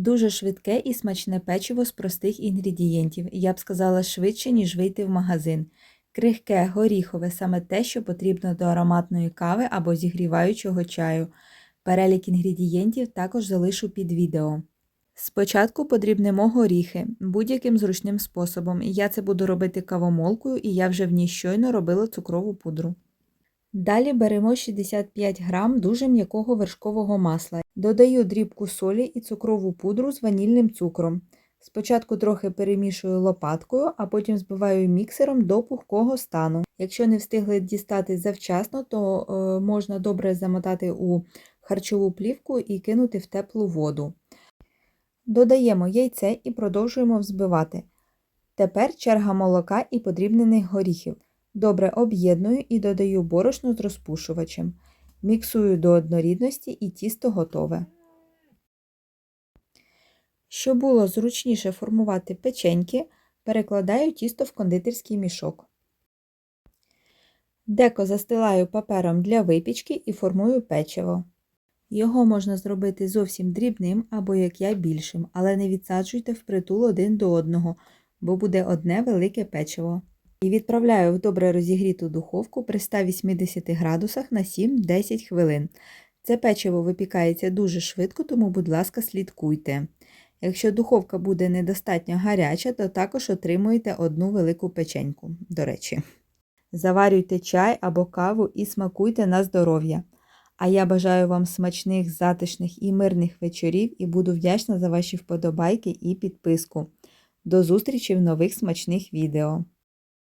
Дуже швидке і смачне печиво з простих інгредієнтів. Я б сказала швидше, ніж вийти в магазин. Крихке, горіхове саме те, що потрібно до ароматної кави або зігріваючого чаю. Перелік інгредієнтів також залишу під відео. Спочатку подрібнемо горіхи будь-яким зручним способом. Я це буду робити кавомолкою і я вже в ній щойно робила цукрову пудру. Далі беремо 65 грам дуже м'якого вершкового масла. Додаю дрібку солі і цукрову пудру з ванільним цукром. Спочатку трохи перемішую лопаткою, а потім збиваю міксером до пухкого стану. Якщо не встигли дістати завчасно, то е, можна добре замотати у харчову плівку і кинути в теплу воду. Додаємо яйце і продовжуємо взбивати. Тепер черга молока і подрібнених горіхів. Добре об'єдную і додаю борошно з розпушувачем. Міксую до однорідності і тісто готове. Щоб було зручніше формувати печеньки, перекладаю тісто в кондитерський мішок. Деко застилаю папером для випічки і формую печиво. Його можна зробити зовсім дрібним або, як я, більшим, але не відсаджуйте впритул один до одного, бо буде одне велике печиво. І відправляю в добре розігріту духовку при 180 градусах на 7-10 хвилин. Це печиво випікається дуже швидко, тому, будь ласка, слідкуйте. Якщо духовка буде недостатньо гаряча, то також отримуєте одну велику печеньку, до речі. Заварюйте чай або каву і смакуйте на здоров'я. А я бажаю вам смачних, затишних і мирних вечорів і буду вдячна за ваші вподобайки і підписку. До зустрічі в нових смачних відео!